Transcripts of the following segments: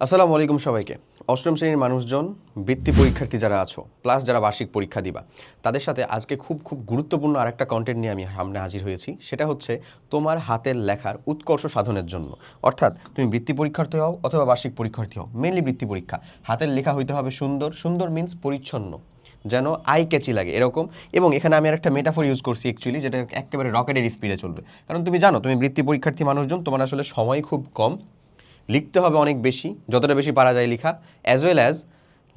আসসালামু আলাইকুম সবাইকে। অষ্টম শ্রেণির মানুষজন, বৃত্তি পরীক্ষার্থী যারা আছো প্লাস যারা বার্ষিক পরীক্ষা দিবা, তাদের সাথে আজকে খুব খুব গুরুত্বপূর্ণ আরেকটা কন্টেন্ট নিয়ে আমি সামনে হাজির হয়েছি। সেটা হচ্ছে তোমার হাতের লেখার উৎকর্ষ সাধনের জন্য। অর্থাৎ তুমি বৃত্তি পরীক্ষার্থী হও অথবা বার্ষিক পরীক্ষার্থী হও মেনলি বৃত্তি পরীক্ষা। হাতের লেখা হইতে হবে সুন্দর সুন্দর মিন্স পরিচ্ছন্ন, যেন আই ক্যাচি লাগে, এরকম। এবং এখানে আমি একটা মেটাফোর ইউজ করছি অ্যাকচুয়ালি যেটা একেবারে রকেটের স্পিডে চলবে। কারণ তুমি জানো, তুমি বৃত্তি পরীক্ষার্থী মানুষজন, তোমার আসলে সময় খুব কম। লিখতে হবে অনেক বেশি, যতটা বেশি পারা যায় লেখা অ্যাজ ওয়েল অ্যাজ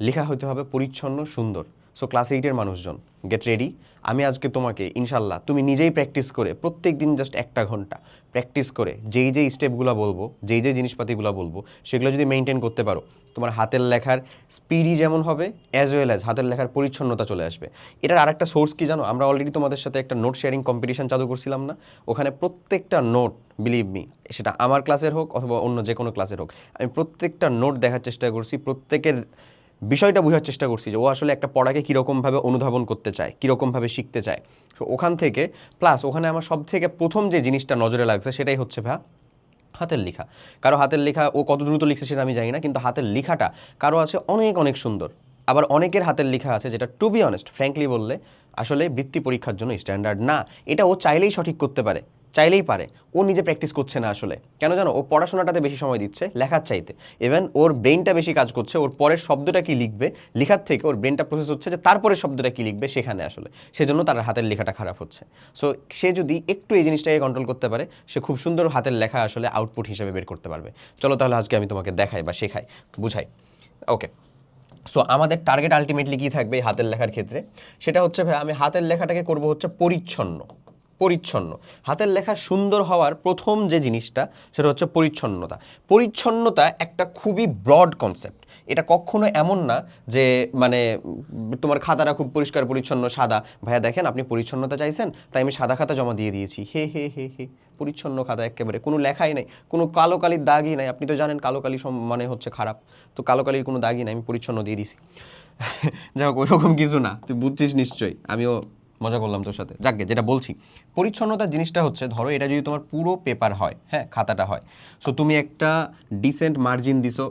লেখা হতে হবে পরিচ্ছন্ন সুন্দর। সো ক্লাস এইটের মানুষজন গেট রেডি আমি আজকে তোমাকে, ইনশাল্লাহ, তুমি নিজেই প্র্যাকটিস করে, প্রত্যেক দিন জাস্ট একটা ঘণ্টা প্র্যাকটিস করে, যেই যেই স্টেপগুলো বলব, যেই যেই জিনিসপাতিগুলো বলব, সেগুলো যদি মেনটেন করতে পারো, তোমার হাতের লেখার স্পিডই যেমন হবে অ্যাজ ওয়েল অ্যাজ হাতের লেখার পরিচ্ছন্নতা চলে আসবে। এটার আরেকটা সোর্স কি জানো? আমরা অলরেডি তোমাদের সাথে একটা নোট শেয়ারিং কম্পিটিশন চালু করছিলাম না, ওখানে প্রত্যেকটা নোট বিলিভ মি সেটা আমার ক্লাসের হোক অথবা অন্য যে কোনো ক্লাসের হোক, আমি প্রত্যেকটা নোট দেখার চেষ্টা করছি, প্রত্যেকের বিষয়টা বোঝার চেষ্টা করছি যে ও আসলে একটা পড়াকে কীরকমভাবে অনুধাবন করতে চায়, কীরকমভাবে শিখতে চায়। সো ওখান থেকে প্লাস ওখানে আমার সব থেকে প্রথম যে জিনিসটা নজরে লাগছে সেটাই হচ্ছে ভা হাতের লেখা। কারও হাতের লেখা ও কত দ্রুত লিখছে সেটা আমি জানি না, কিন্তু হাতের লেখাটা কারও আছে অনেক অনেক সুন্দর। আবার অনেকের হাতের লেখা আছে যেটা টু বি অনেস্ট ফ্র্যাঙ্কলি বললে আসলে বৃত্তি পরীক্ষার জন্য স্ট্যান্ডার্ড না। এটা ও চাইলেই সঠিক করতে পারে। চাইলেই পারে। ও নিজে প্র্যাকটিস করছে না আসলে। কেন জানো? ও পড়াশোনাটাতে বেশি সময় দিচ্ছে লেখার চাইতে। ইভেন ওর ব্রেনটা বেশি কাজ করছে, ওর পরের শব্দটা কি লিখবে? লেখার থেকে ওর ব্রেনটা প্রসেস হচ্ছে যে তারপরে শব্দটা কি লিখবে সেখানে আসলে। সেজন্য তার হাতের লেখাটা খারাপ হচ্ছে। সো সে যদি একটু এই জিনিসটাকে কন্ট্রোল করতে পারে, সে খুব সুন্দর হাতের লেখা আসলে আউটপুট হিসেবে বের করতে পারবে। চলো তাহলে আজকে আমি তোমাকে দেখাই বা শেখাই, বুঝাই। ওকে সো আমাদের টার্গেট আলটিমেটলি কী থাকবে হাতের লেখার ক্ষেত্রে? সেটা হচ্ছে ভাই, আমি হাতের লেখাটাকে করব হচ্ছে পরিচ্ছন্ন। পরিচ্ছন্ন। হাতের লেখা সুন্দর হওয়ার প্রথম যে জিনিসটা, সেটা হচ্ছে পরিচ্ছন্নতা। পরিচ্ছন্নতা একটা খুবই ব্রড কনসেপ্ট এটা কখনো এমন না যে মানে তোমার খাতাটা খুব পরিষ্কার, পরিচ্ছন্ন, সাদা। ভাইয়া, দেখেন আপনি পরিচ্ছন্নতা চাইছেন, তাই আমি সাদা খাতা জমা দিয়ে দিয়েছি। হে হে হে হে। পরিচ্ছন্ন খাতা একেবারে। কোনো লেখাই নাই, কোনো কালো কালির দাগই নাই। আপনি তো জানেন কালো কালি মানে হচ্ছে খারাপ। তো কালো কালির কোনো দাগই নাই, আমি পরিচ্ছন্ন দিয়ে দিছি। যাই হোক ওইরকম কিছু না। তুই বুঝছিস নিশ্চয়ই। আমিও মজা করলাম তোর সাথে। যাকে যেটা বলছি। পরিচ্ছন্নতার জিনিসটা হচ্ছে, ধরো এটা যদি তোমার পুরো পেপার হয় হ্যাঁ খাতাটা হয়। সো তুমি একটা ডিসেন্ট মার্জিন দিছো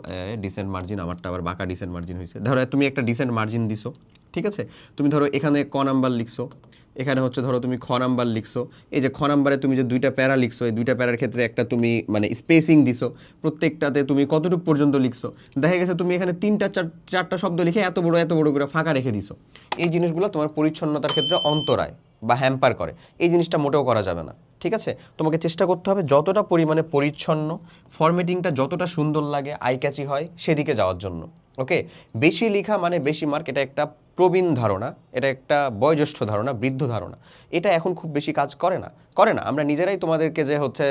ডিসেন্ট মার্জিন আমারটা আবার বাঁকা ডিসেন্ট মার্জিন হয়েছে ধরো তুমি একটা ডিসেন্ট মার্জিন দিছো, ঠিক আছে? তুমি ধরো এখানে ক নাম্বার লিখছো এখানে হচ্ছে ধরো তুমি খ নাম্বার লিখছো। এই যে খ নাম্বারে তুমি যে দুইটা প্যারা লিখছো, এই দুইটা প্যারার ক্ষেত্রে একটা তুমি মানে স্পেসিং দিছো, প্রত্যেকটাতে তুমি কতটুকু পর্যন্ত লিখছো। দেখা গেছে তুমি এখানে তিনটা, চার, চারটা শব্দ লিখে এত বড় এত বড় করে ফাঁকা রেখে দিছো। এই জিনিসগুলো তোমার পরিচ্ছন্নতার ক্ষেত্রে অন্তরায় বা হ্যাম্পার করে। এই জিনিসটা মোটেও করা যাবে না, ঠিক আছে? তোমাকে চেষ্টা করতে হবে যতটা পরিমাণে পরিচ্ছন্ন ফরম্যাটিংটা যতটা সুন্দর লাগে আই ক্যাচি হয়, সেদিকে যাওয়ার জন্য। ওকে? বেশি লেখা মানে বেশি মার্ক এটা একটা প্রবীণ ধারণা, এটা একটা বয়োজ্যেষ্ঠ ধারণা, বৃদ্ধ ধারণা। এটা এখন খুব বেশি কাজ করে না করে না। আমরা নিজেরাই তোমাদেরকে যে হচ্ছে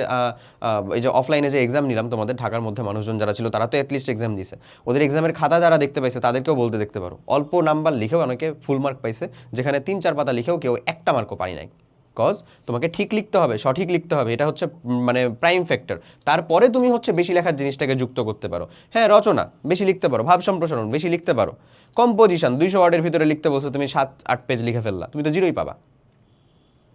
এই যে অফলাইনে যে এক্সাম নিলাম, তোমাদের ঢাকার মধ্যে মানুষজন যারা ছিল, তারা তো অ্যাটলিস্ট এক্সাম দিছে। ওদের এক্সামের খাতা যারা দেখতে পাইছে, তাদেরকেও বলতে দেখতে পারো। অল্প নাম্বার লিখেও অনেকে ফুল মার্ক পাইছে, যেখানে তিন, চার পাতা লিখেও কেউ একটা মার্কও পাই নাই। কজ তোমাকে ঠিক লিখতে হবে, সঠিক লিখতে হবে, এটা হচ্ছে মানে প্রাইম ফ্যাক্টর তারপরে তুমি হচ্ছে বেশি লেখার জিনিসটাকে যুক্ত করতে পারো। হ্যাঁ রচনা, বেশি লিখতে পারো, ভাব সম্প্রসারণ, বেশি লিখতে পারো। কম্পোজিশন দুইশো ওয়ার্ডের ভিতরে লিখতে বলছো, তুমি সাত, আট পেজ লিখে ফেললা, তুমি তো জিরোই পাবা।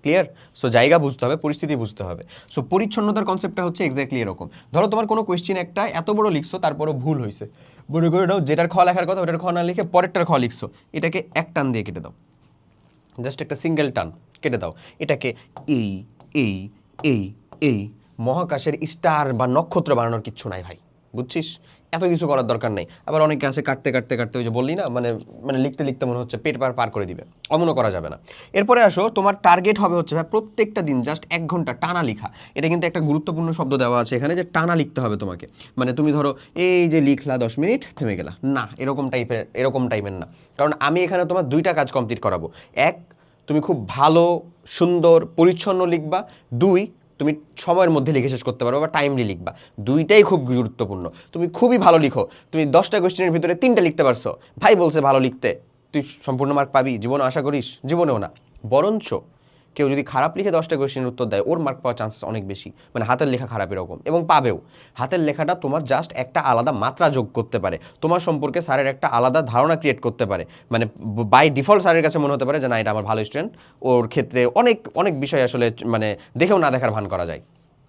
ক্লিয়ার সো জায়গা বুঝতে হবে, পরিস্থিতি বুঝতে হবে। সো পরিচ্ছন্নতার কনসেপ্টটা হচ্ছে এক্স্যাক্টলি এরকম। ধরো, তোমার কোনো কোয়েশ্চেন একটা এত বড় লিখছো, তারপরও ভুল হয়েছে মনে করে নাও, যেটার খ লেখার কথা, ওটার খ না লিখে পরেরটার খ লিখছো। এটাকে এক টান দিয়ে কেটে দাও। জাস্ট একটা সিঙ্গেল টান। কেটে দাও। এটাকে এই এই এই এই মহাকাশের স্টার বা নক্ষত্র বানানোর কিচ্ছু নাই ভাই। বুঝছিস? এত কিছু করার দরকার নেই। আবার অনেকে আছে কাটতে কাটতে কাটতে ওই যে বললি না মানে মানে লিখতে লিখতে মনে হচ্ছে পেট পার পার করে দিবে। অমনও করা যাবে না। এরপরে আসো, তোমার টার্গেট হবে হচ্ছে ভাই প্রত্যেকটা দিন জাস্ট এক ঘণ্টা টানা লিখা। এটা কিন্তু একটা গুরুত্বপূর্ণ শব্দ দেওয়া আছে এখানে যে টানা লিখতে হবে তোমাকে। মানে তুমি ধরো, এই যে লিখলা দশ মিনিট, থেমে গেলা। না, এরকম টাইপের এরকম টাইপের না। কারণ আমি এখানে তোমার দুইটা কাজ কমপ্লিট করাবো। এক তুমি খুব ভালো, সুন্দর, পরিচ্ছন্ন লিখবা। দুই, তুমি সময়ের মধ্যে লিখে শেষ করতে পারো বা টাইমলি লিখবা। দুইটাই খুব গুরুত্বপূর্ণ। তুমি খুবই ভালো লিখো। তুমি দশটা কোয়েশ্চেনের ভিতরে তিনটা লিখতে পারছ। ভাই বলছে ভালো লিখতে। তুই সম্পূর্ণ মার্ক পাবি। জীবনে আশা করিস? জীবনেও না। বরঞ্চ কেউ যদি খারাপ লিখে দশটা কোয়েশ্চেনের উত্তর দেয়, ওর মার্ক পাওয়ার চান্স অনেক বেশি। মানে হাতের লেখা খারাপ এরকম এবং পাবেও। হাতের লেখাটা তোমার জাস্ট একটা আলাদা মাত্রা যোগ করতে পারে। তোমার সম্পর্কে স্যারের একটা আলাদা ধারণা ক্রিয়েট করতে পারে। মানে বাই ডিফল্ট স্যারের কাছে মনে হতে পারে যে, না, এটা আমার ভালো স্টুডেন্ট ওর ক্ষেত্রে অনেক অনেক বিষয় আসলে মানে দেখেও না দেখার ভান করা যায়।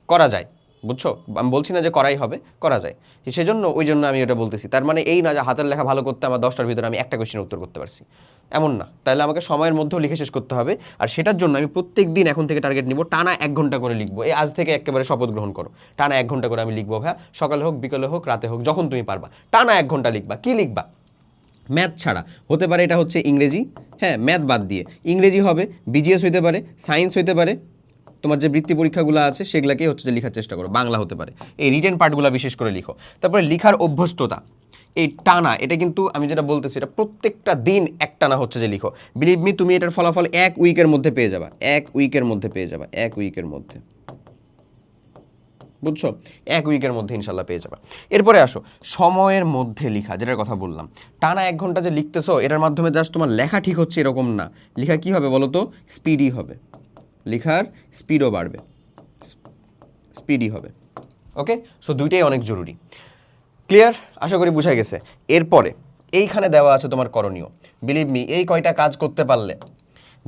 করা যায়। বুঝছ? আমি বলছি না যে করাই হবে, করা যায়। সেজন্য ওই জন্য আমি ওটা বলতেছি। তার মানে এই না যে হাতের লেখা ভালো করতে আমার দশটার ভিতরে আমি একটা কোয়েশ্চেন উত্তর করতে পারছি। এমন না। তাহলে আমাকে সময়ের মধ্যেও লিখে শেষ করতে হবে। আর সেটার জন্য আমি প্রত্যেক দিন এখন থেকে টার্গেট নিব, টানা এক ঘণ্টা করে লিখব। এই আজ থেকে একেবারে শপথ গ্রহণ করো। টানা এক ঘণ্টা করে আমি লিখব ভাইয়া। সকালে হোক, বিকেলে হোক, রাতে হোক, যখন তুমি পারবা। টানা এক ঘণ্টা লিখবা। কি লিখবা? ম্যাথ ছাড়া। হতে পারে এটা হচ্ছে ইংরেজি। হ্যাঁ ম্যাথ বাদ দিয়ে। ইংরেজি হবে, বিজিএস হইতে পারে, সায়েন্স হইতে পারে তোমার যে বৃত্তি পরীক্ষাগুলো আছে, সেগুলোকেই হচ্ছে যে লেখার চেষ্টা করো। বাংলা হতে পারে। এই রিটেন পার্টগুলো বিশেষ করে লিখো। তারপরে লিখার অভ্যস্ততা। এই টানা, এটা কিন্তু আমি যেটা বলতেছি, এটা প্রত্যেকটা দিন এক টানা হচ্ছে যে লিখো। বিলিভ মি তুমি এটার ফলাফল এক উইকের মধ্যে পেয়ে যাবা। এক উইকের মধ্যে পেয়ে যাবা। এক উইকের মধ্যে। বুঝছ? এক উইকের মধ্যে ইনশাল্লাহ পেয়ে যাবে। এরপরে আসো, সময়ের মধ্যে লেখা, যেটার কথা বললাম। টানা এক ঘণ্টা যে লিখতেছো, এটার মাধ্যমে জাস্ট তোমার লেখা ঠিক হচ্ছে এরকম না। লেখা কি হবে বলো তো স্পিডই হবে। লেখার স্পিডও বাড়বে। স্পিডই হবে। ওকে সো দুইটাই অনেক জরুরি। ক্লিয়ার আশা করি বুঝা গেছে। এরপরে, এইখানে দেওয়া আছে তোমার করণীয়। বিলিভ মি এই কয়টা কাজ করতে পারলে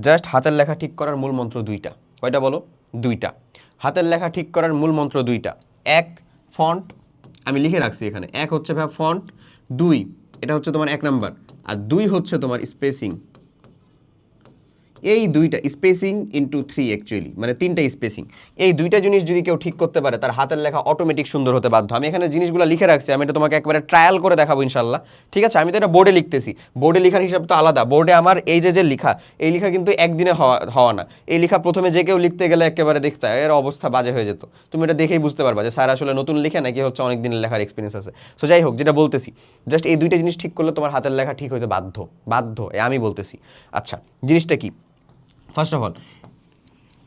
জাস্ট হাতের লেখা ঠিক করার মূল মন্ত্র দুইটা। কয়টা বলো? দুইটা। হাতের লেখা ঠিক করার মূল মন্ত্র দুইটা। এক ফন্ট আমি লিখে রাখছি এখানে। এক হচ্ছে ভাই ফন্ট দুই, এটা হচ্ছে তোমার এক নাম্বার। আর দুই হচ্ছে তোমার স্পেসিং এই দুইটা স্পেসিং ইন্টু থ্রি অ্যাকচুয়ালি মানে তিনটা স্পেসিং এই দুইটা জিনিস যদি কেউ ঠিক করতে পারে, তার হাতের লেখা অটোমেটিক সুন্দর হতে বাধ্য। আমি এখানে জিনিসগুলো লিখে রাখছি, আমি এটা তোমাকে একবারে ট্রায়াল করে দেখাবো ইনশাল্লাহ ঠিক আছে? আমি তো এটা বোর্ডে লিখতেছি। বোর্ডে লেখার হিসাব তো আলাদা। বোর্ডে আমার এই যে যে লেখা, এই লেখা কিন্তু একদিনে হওয়া হওয়া না। এই লেখা প্রথমে যে কেউ লিখতে গেলে একেবারে দেখতে এর অবস্থা বাজে হয়ে যেত। তুমি এটা দেখেই বুঝতে পারবা যে স্যার আসলে নতুন লিখে নাকি হচ্ছে অনেক দিনের লেখার এক্সপিরিয়েন্স আছে। সো যাই হোক, যেটা বলতেছি জাস্ট এই দুইটা জিনিস ঠিক করলে তোমার হাতের লেখা ঠিক হতে বাধ্য। বাধ্য আমি বলতেছি। আচ্ছা জিনিসটা কি? ফার্স্ট অফ অল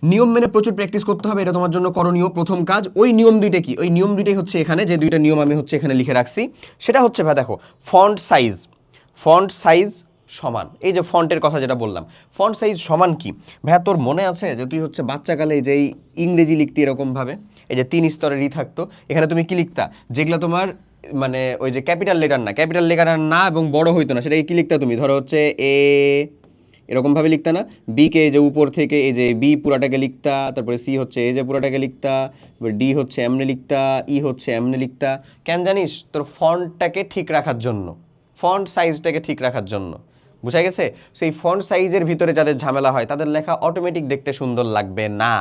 নিয়ম মেনে প্রচুর প্র্যাকটিস করতে হবে, এটা তোমার জন্য করণীয় প্রথম কাজ। ওই নিয়ম দুইটা কি? ওই নিয়ম দুইটাই হচ্ছে এখানে, যে দুইটা নিয়ম আমি হচ্ছে এখানে লিখে রাখছি। সেটা হচ্ছে ভাই দেখো ফন্ট সাইজ ফন্ট সাইজ সমান। এই যে ফন্টের কথা যেটা বললাম ফন্ট সাইজ সমান কি? ভাইয়া, তোর মনে আছে যে তুই হচ্ছে বাচ্চাকালে যে এই ইংরেজি লিখতি এরকমভাবে, এই যে তিন স্তরের ই থাকতো, এখানে তুমি কি লিখতা? যেগুলো তোমার মানে ওই যে ক্যাপিটাল লেটার না ক্যাপিটাল লেটার না এবং বড় হইতো না সেটা কি লিখতা তুমি? ধরো হচ্ছে এ এরকমভাবে লিখতা না। বিকে এই যে উপর থেকে এই যে বি পুরাটাকে লিখতা, তারপরে সি হচ্ছে এই যে পুরাটাকে লিখতা ডি হচ্ছে এমনি লিখতা ই হচ্ছে এমনি লিখতা। কেন জানিস? তোর ফন্টটাকে ঠিক রাখার জন্য। ফন্ট সাইজটাকে ঠিক রাখার জন্য। বুঝা গেছে? সেই ফন্ট সাইজের ভিতরে যাদের ঝামেলা হয়, তাদের লেখা অটোমেটিক দেখতে সুন্দর লাগবে না।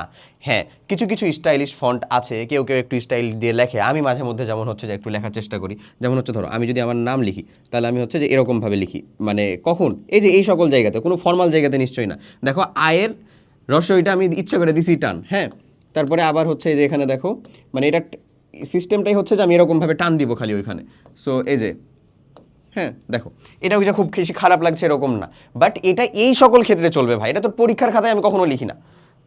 হ্যাঁ কিছু কিছু স্টাইলিশ ফন্ট আছে, কেউ কেউ একটু স্টাইল দিয়ে লেখে। আমি মাঝে মধ্যে যেমন হচ্ছে যে একটু লেখার চেষ্টা করি। যেমন হচ্ছে ধরো, আমি যদি আমার নাম লিখি, তাহলে আমি হচ্ছে যে এরকমভাবে লিখি। মানে কখন? এই যে এই সকল জায়গাতে, কোনো ফর্মাল জায়গাতে নিশ্চয়ই না। দেখো, আয়ের রসইটা আমি ইচ্ছা করে দিছি টান হ্যাঁ? তারপরে আবার হচ্ছে যে এখানে দেখো মানে এটা সিস্টেমটাই হচ্ছে যে আমি এরকমভাবে টান দিব খালি ওইখানে। সো এই যে হ্যাঁ দেখো এটা ওই যে খুব বেশি খারাপ লাগছে এরকম না। বাট এটা এই সকল ক্ষেত্রে চলবে ভাই, এটা তোর পরীক্ষার খাতায় আমি কখনো লিখি না।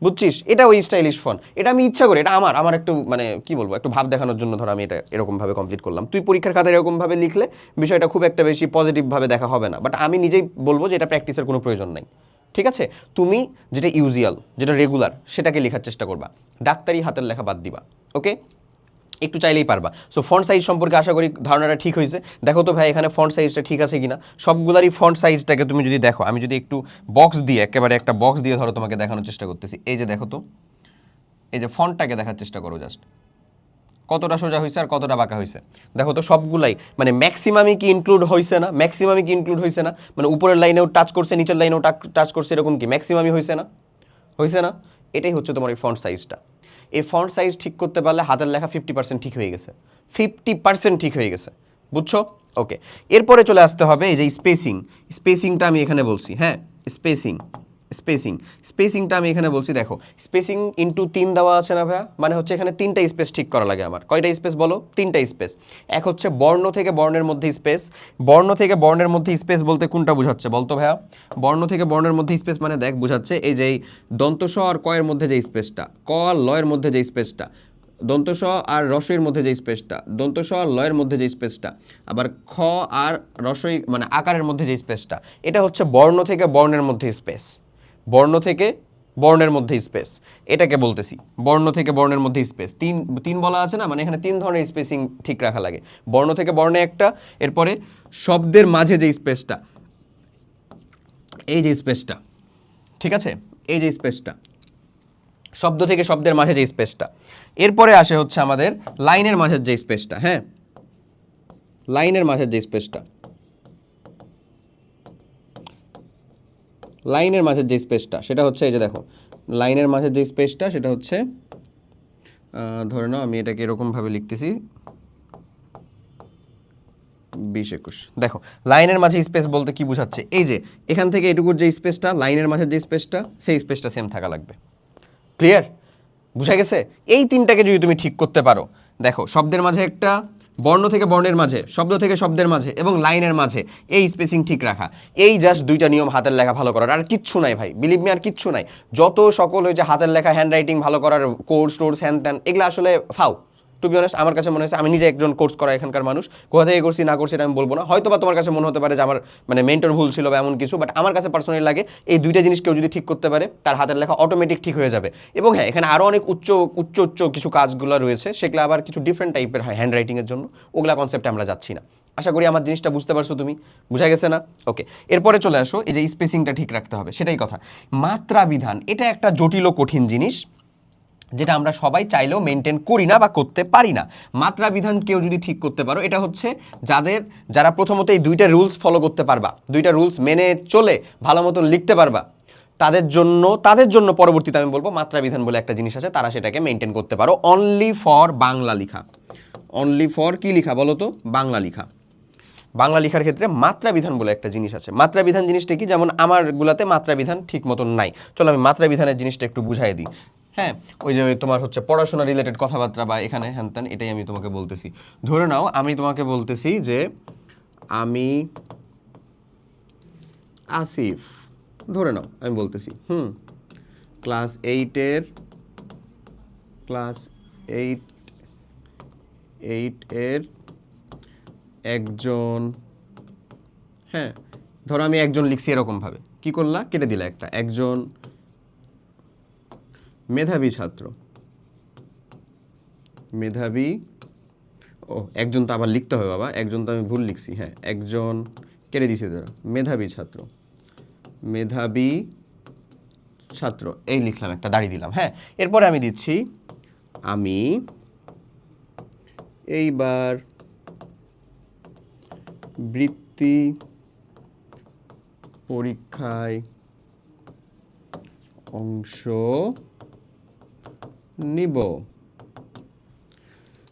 বুঝছিস? এটা ওই স্টাইলিশ ফোন এটা আমি ইচ্ছা করি, এটা আমার আমার একটু মানে কি বলব, একটু ভাব দেখানোর জন্য ধর আমি এটা এরকমভাবে কমপ্লিট করলাম। তুই পরীক্ষার খাতায় এরকমভাবে লিখলে বিষয়টা খুব একটা বেশি পজিটিভভাবে দেখা হবে না। বাট আমি নিজেই বলব যে এটা প্র্যাকটিসের কোনো প্রয়োজন নাই। ঠিক আছে? তুমি যেটা ইউজুয়াল যেটা রেগুলার সেটাকে লেখার চেষ্টা করবা। ডাক্তারি হাতের লেখা বাদ দিবা। ওকে একটু চাইলেই পারবা। সো ফন্ট সাইজ সম্পর্কে আশা করি ধারণাটা ঠিক হয়েছে। দেখো তো ভাই, এখানে ফন্ট সাইজটা ঠিক আছে কিনা? সবগুলারই ফন্ট সাইজটাকে তুমি যদি দেখো, আমি যদি একটু বক্স দিয়ে, একেবারে একটা বক্স দিয়ে ধরো তোমাকে দেখানোর চেষ্টা করতেছি। এই যে দেখো তো, এই যে ফন্টটাকে দেখার চেষ্টা করো জাস্ট কতটা সোজা হয়েছে আর কতটা বাঁকা হয়েছে দেখো তো সবগুলাই মানে ম্যাক্সিমামই কি ইনক্লুড হয়েছে না? ম্যাক্সিমামই কি ইনক্লুড হয়েছে না? মানে উপরের লাইনেও টাচ করছে, নিচের লাইনেও টাচ করছে এরকম কি? ম্যাক্সিমামই হয়েছে না? হয়েছে না? এটাই হচ্ছে তোমার এই ফন্ট সাইজটা এই ফন্ট সাইজ ঠিক করতে পারলে হাতের লেখা ফিফটি পার্সেন্ট ঠিক হয়ে গেছে। ফিফটি পার্সেন্ট ঠিক হয়ে গেছে। বুঝছ? ওকে এরপরে চলে আসতে হবে এই যে স্পেসিং স্পেসিংটা আমি এখানে বলছি হ্যাঁ? Spacing spacing. স্পেসিংটা আমি এখানে বলছি, দেখো, স্পেসিং ইনটু তিন দেওয়া আছে না ভাইয়া? মানে হচ্ছে এখানে তিনটা স্পেস ঠিক করা লাগে আমার। কয়টা স্পেস বলো? তিনটা স্পেস। এক হচ্ছে বর্ণ থেকে বর্ণের মধ্যে স্পেস। বর্ণ থেকে বর্ণের মধ্যে স্পেস বলতে কোনটা বোঝাচ্ছে বলতো ভাইয়া? বর্ণ থেকে বর্ণের মধ্যে স্পেস মানে দেখ, বোঝাচ্ছে এই যে দন্তস আর কয়ের মধ্যে যে স্পেসটা, ক আর লয়ের মধ্যে যে স্পেসটা দন্তস আর রসইয়ের মধ্যে যে স্পেসটা দন্তস আর লয়ের মধ্যে যে স্পেসটা, আবার খ আর রসই মানে আকারের মধ্যে যে স্পেসটা, এটা হচ্ছে বর্ণ থেকে বর্ণের মধ্যে স্পেস। বর্ণ থেকে বর্ণের মধ্যে স্পেস। এটাকে বলতেছি, বর্ণ থেকে বর্ণের মধ্যে স্পেস। তিন তিন বলা আছে না? মানে এখানে তিন ধরনের স্পেসিং ঠিক রাখা লাগে। বর্ণ থেকে বর্ণে একটা, এরপরে শব্দের মাঝে যে স্পেসটা, এই যে স্পেসটা, ঠিক আছে? এই যে স্পেসটা, শব্দ থেকে শব্দের মাঝে যে স্পেসটা। এরপরে আসে হচ্ছে আমাদের লাইনের মাঝের যে স্পেসটা হ্যাঁ? লাইনের মাঝের যে স্পেসটা। লাইনের মাঝের যে স্পেসটা, সেটা হচ্ছে এই যে দেখো, লাইনের মাঝের যে স্পেসটা, সেটা হচ্ছে ধরে নাও আমি এটাকে এরকমভাবে লিখতেছি, বিশ একুশ। দেখো, লাইনের মাঝে স্পেস বলতে কি বোঝাচ্ছে? এই যে, এখান থেকে এটুকুর যে স্পেসটা, লাইনের মাঝে যে স্পেসটা, সেই স্পেসটা সেম থাকা লাগবে। ক্লিয়ার বুঝা গেছে? এই তিনটাকে যদি তুমি ঠিক করতে পারো, দেখো, শব্দের মাঝে একটা বর্ণ থেকে বর্ণের মাঝে, শব্দ থেকে শব্দের মাঝে এবং লাইনের মাঝে এই স্পেসিং ঠিক রাখা। এই জাস্ট দুইটা নিয়ম হাতের লেখা ভালো করার। আর কিচ্ছু নাই ভাই বিলিভ মি আর কিচ্ছু নাই। যত সকল হয়েছে হাতের লেখা হ্যান্ড রাইটিং ভালো করার কোর্স টোর্স হ্যান ত্যান এগুলো আসলে ফাউ। টু বি অনেস্ট আমার কাছে মনে হয়েছে আমি নিজে একজন কোর্স করা এখানকার মানুষ। কোথা থেকে করছি, না করছি আমি বলব না। হয়তো বা তোমার কাছে মনে হতে পারে যে আমার মানে মেন্টর ভুল ছিল বা এমন কিছু বাট আমার কাছে পার্সোনালি লাগে এই দুইটা জিনিস কেউ যদি ঠিক করতে পারে, তার হাতের লেখা অটোমেটিক ঠিক হয়ে যাবে। এবং হ্যাঁ এখানে আরও অনেক উচ্চ উচ্চ উচ্চ কিছু কাজগুলো রয়েছে, সেগুলো আবার কিছু ডিফারেন্ট টাইপের হয় হ্যান্ড রাইটিংয়ের জন্য। ওগুলা কনসেপ্টে আমরা যাচ্ছি না। আশা করি আমার জিনিসটা বুঝতে পারছ তুমি। বুঝা গেছে না? ওকে এরপরে চলে আসো, এই যে স্পেসিংটা ঠিক রাখতে হবে, সেটাই কথা। মাত্রা বিধান এটা একটা জটিল ও কঠিন জিনিস। যেটা আমরা সবাই চাইলেও মেনটেন করি না বা করতে পারি না। মাত্রা বিধান কেউ যদি ঠিক করতে পারো, এটা হচ্ছে যাদের, যারা প্রথমত এই দুইটা রুলস ফলো করতে পারবা, দুইটা রুলস মেনে চলে ভালো মতন লিখতে পারবা, তাদের জন্য তাদের জন্য পরবর্তীতে আমি বলব মাত্রা বিধান বলে একটা জিনিস আছে, তারা সেটাকে মেনটেন করতে পারো। অনলি ফর বাংলা লিখা। অনলি ফর কি লিখা বলো তো? বাংলা লিখা। বাংলা লেখার ক্ষেত্রে মাত্রা বিধান বলে একটা জিনিস আছে। মাত্রা বিধান জিনিসটা কি? যেমন আমারগুলাতে মাত্রা বিধান ঠিক মতন নাই। চলো আমি মাত্রা বিধানের জিনিসটা একটু বুঝাই দিই। হ্যাঁ ওই যে তোমার হচ্ছে পড়াশোনা রিলেটেড কথাবার্তা বা এখানে হ্যান এটাই আমি তোমাকে বলতেছি। ধরে নাও, আমি তোমাকে বলতেছি যে আমি আসিফ, ধরে নাও, আমি বলতেছি, হুম ক্লাস এইটের ক্লাস এইট এইট এর একজন হ্যাঁ ধরো আমি একজন লিখছি এরকমভাবে। কি করলা? কেটে দিলা একটা, একজন মেধাবী ছাত্র। মেধাবী, ও, একজন তো আবার লিখতে হবে বাবা, একজন তো আমি ভুল লিখছি হ্যাঁ একজন, কেটে দিছি ধরো, মেধাবী ছাত্র। মেধাবী ছাত্র, এই লিখলাম একটা, দাড়ি দিলাম হ্যাঁ এরপরে আমি দিচ্ছি, আমি এইবার বৃত্তি পরীক্ষায় অংশ নিব।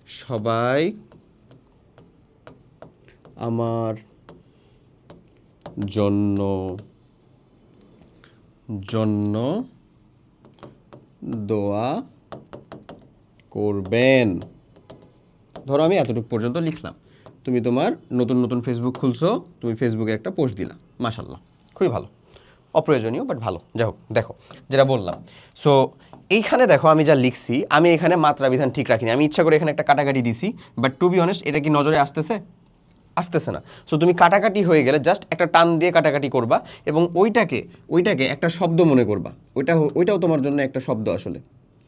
সবাই আমার জন্য জন্য দোয়া করবেন। ধরো আমি এতটুকু পর্যন্ত লিখলাম। তুমি তোমার নতুন নতুন ফেসবুক খুলছো, তুমি ফেসবুকে একটা পোস্ট দিলা মাশাল্লাহ খুবই ভালো। অপ্রয়োজনীয় বাট ভালো। যাই হোক, দেখো, যেটা বললাম। সো এইখানে দেখো আমি যা লিখছি, আমি এখানে মাত্রা বিধান ঠিক রাখিনি। আমি ইচ্ছা করে এখানে একটা কাটাকাটি দিছি বাট টু বি অনেস্ট এটা কি নজরে আসতেছে? আসতেছে না। সো তুমি কাটাকাটি হয়ে গেলে জাস্ট একটা টান দিয়ে কাটাকাটি করবা এবং ওইটাকে ওইটাকে একটা শব্দ মনে করবা। ওইটা ওইটাও তোমার জন্য একটা শব্দ আসলে।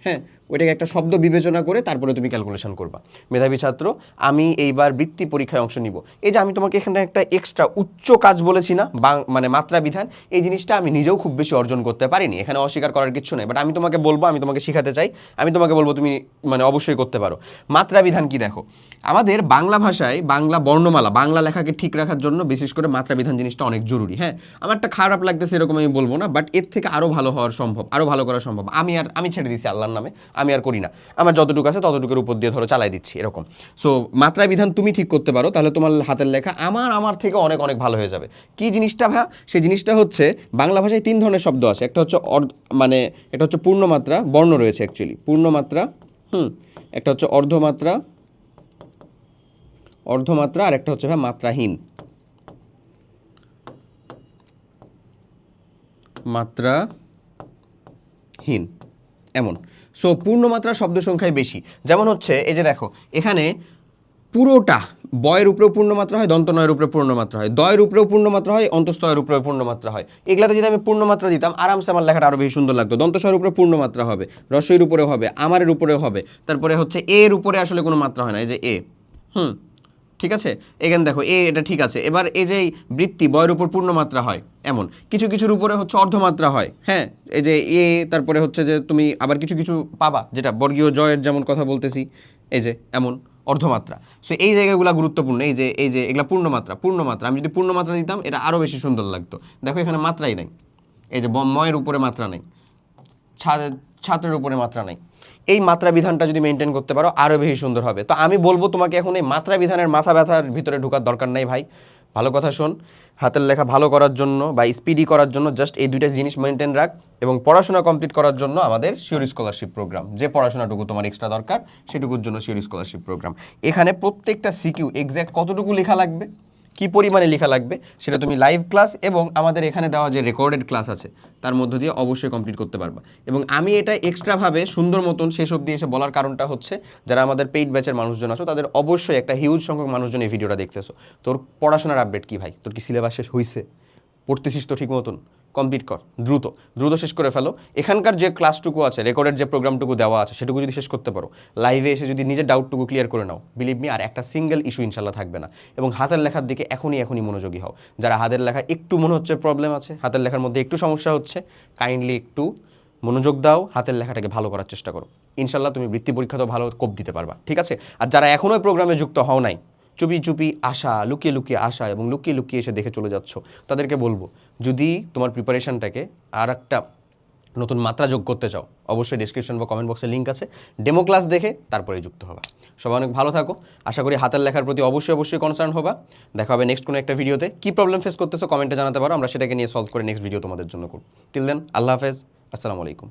হ্যাঁ? ওইটাকে একটা শব্দ বিবেচনা করে তারপরে তুমি ক্যালকুলেশন করবা। মেধাবী ছাত্র, আমি এইবার বৃত্তি পরীক্ষায় অংশ নিব। এই যে আমি তোমাকে এখানে একটা এক্সট্রা উচ্চ কাজ বলেছি না, বাং- মানে মাত্রা বিধান, এই জিনিসটা আমি নিজেও খুব বেশি অর্জন করতে পারিনি। এখানে অস্বীকার করার কিছু নেই বাট আমি তোমাকে বলব, আমি তোমাকে শেখাতে চাই, আমি তোমাকে বলব তুমি মানে অবশ্যই করতে পারো। মাত্রা বিধান কি দেখো? আমাদের বাংলা ভাষায় বাংলা বর্ণমালা, বাংলা লেখাকে ঠিক রাখার জন্য বিশেষ করে মাত্রা বিধান জিনিসটা অনেক জরুরি। হ্যাঁ আমার একটা খারাপ লাগতেছে এরকম আমি বলব না বাট এর থেকে আরও ভালো হওয়ার সম্ভব আরও ভালো করা সম্ভব। আমি আর, আমি ছেড়ে দিচ্ছি আল্লাহর নামে। আমি আর করি না। আমার যতটুকু আছে ততটুকুর উপর দিয়ে ধরো চালাই দিচ্ছি, এরকম। সো মাত্রা বিধান তুমি ঠিক করতে পারো, তাহলে তোমার হাতের লেখা আমার আমার থেকে অনেক অনেক ভালো হয়ে যাবে। কি জিনিসটা ভা, সেই জিনিসটা হচ্ছে বাংলা ভাষায় তিন ধরনের শব্দ আছে। একটা হচ্ছে মানে এটা হচ্ছে পূর্ণমাত্রা, বর্ণ রয়েছে অ্যাকচুয়ালি পূর্ণমাত্রা, হুম, একটা হচ্ছে অর্ধমাত্রা অর্ধমাত্রা আর একটা হচ্ছে ভাই মাত্রাহীন। মাত্রাহীন, এমন। সো পূর্ণমাত্রা শব্দ সংখ্যায় বেশি। যেমন হচ্ছে, এই যে দেখো, এখানে পুরোটা বয়ের উপরেও পূর্ণমাত্রা হয়, দন্তনয়ের উপরে পূর্ণমাত্রা হয়। দয়ের উপরেও পূর্ণমাত্রা হয় অন্তস্তয়ের উপরেও পূর্ণমাত্রা হয়। এগুলাতে যদি আমি পূর্ণমাত্রা দিতাম, আরামসে আমার লেখাটা আরও বেশি সুন্দর লাগতো। দন্তস্বয়ের উপরে পূর্ণমাত্রা হবে, রসইয়ের উপরেও হবে, আমারের উপরেও হবে। তারপরে হচ্ছে, এর উপরে আসলে কোনো মাত্রা হয় না, এই যে এ। হুম। ঠিক আছে? এখানে দেখো এ এটা ঠিক আছে। এবার এই যে বৃত্তি বয়ের উপর পূর্ণমাত্রা হয়, এমন। কিছু কিছুর উপরে হচ্ছে অর্ধমাত্রা হয় হ্যাঁ? এই যে এ তারপরে হচ্ছে যে তুমি আবার কিছু কিছু পাবা, যেটা বর্গীয় জয়ের যেমন কথা বলতেছি, এই যে এমন অর্ধমাত্রা। সো এই জায়গাগুলো গুরুত্বপূর্ণ, এই যে এই যে এগুলা পূর্ণমাত্রা পূর্ণমাত্রা। আমি যদি পূর্ণমাত্রা দিতাম, এটা আরও বেশি সুন্দর লাগতো। দেখো এখানে মাত্রাই নাই। এই যে ময়ের উপরে মাত্রা নেই। ছা- ছাত্রের উপরে মাত্রা নাই। এই মাত্রা বিধানটা যদি মেনটেন করতে পারো আরও বেশি সুন্দর হবে। তো আমি বলব তোমাকে এখন এই মাত্রা বিধানের মাথা ব্যথার ভিতরে ঢোকার দরকার নাই ভাই। ভালো কথা শোন, হাতের লেখা ভালো করার জন্য বা স্পিডি করার জন্য জাস্ট এই দুইটা জিনিস মেনটেন রাখ এবং পড়াশোনা কমপ্লিট করার জন্য আমাদের শিওর স্কলারশিপ প্রোগ্রাম যে পড়াশোনাটুকু তোমার এক্সট্রা দরকার, সেটুকুর জন্য শিওর স্কলারশিপ প্রোগ্রাম এখানে প্রত্যেকটা সিকিউ এক্স্যাক্ট কতটুকু লেখা লাগবে? কি পরিমাণে লেখা লাগবে সেটা তুমি লাইভ ক্লাস এবং আমাদের এখানে দেওয়া যে রেকর্ডেড ক্লাস আছে, তার মধ্য দিয়ে অবশ্যই কমপ্লিট করতে পারবা। এবং আমি এটা এক্সট্রাভাবে সুন্দর মতন শেষ অবধি এসে বলার কারণটা হচ্ছে, যারা আমাদের পেইড ব্যাচের মানুষজন আছো, তাদের অবশ্যই একটা হিউজ সংখ্যক মানুষজন এই ভিডিওটা দেখতেছো। তোর পড়াশোনার আপডেট কি ভাই? তোর কি সিলেবাস শেষ হয়েছে পড়তেছিস তো ঠিক মতন? কমপ্লিট কর, দ্রুত দ্রুত শেষ করে ফেলো। এখানকার যে ক্লাসটুকু আছে, রেকর্ডের যে প্রোগ্রামটুকু দেওয়া আছে, সেটুকু যদি শেষ করতে পারো, লাইভে এসে যদি নিজের ডাউটটুকু ক্লিয়ার করে নাও বিলিভ মি আর একটা সিঙ্গেল ইস্যু ইনশাল্লাহ থাকবে না। এবং হাতের লেখার দিকে এখনই এখনই মনোযোগী হও। যারা হাতের লেখা একটু মনে হচ্ছে প্রবলেম আছে, হাতের লেখার মধ্যে একটু সমস্যা হচ্ছে কাইন্ডলি একটু মনোযোগ দাও, হাতের লেখাটাকে ভালো করার চেষ্টা করো। ইনশাল্লাহ তুমি বৃত্তি পরীক্ষাতেও ভালো কোপ দিতে পারবা, ঠিক আছে? আর যারা এখনও প্রোগ্রামে যুক্ত হও নাই চুপি চুপি আসা, লুকিয়ে লুকিয়ে আসা এবং লুকিয়ে লুকিয়ে এসে দেখে চলে যাচ্ছ। তাদেরকে বলব, যদি তোমার প্রিপারেশনটাকে আর একটা নতুন মাত্রা যোগ করতে চাও, অবশ্যই ডিসক্রিপশন বা কমেন্ট বক্সে লিঙ্ক আছে। ডেমো ক্লাস দেখে তারপরে যুক্ত হবা। সবাই অনেক ভালো থাকো। আশা করি হাতের লেখার প্রতি অবশ্যই অবশ্যই কনসার্ন হবা। দেখা হবে নেক্সট কোনো একটা ভিডিওতে কী প্রবলেম ফেস করতেছো কমেন্টে জানাতে পারো। আমরা সেটাকে নিয়ে সলভ করে নেক্সট ভিডিও তোমাদের জন্য করব। টিল দেন আল্লাহ হাফেজ। আসসালামু আলাইকুম।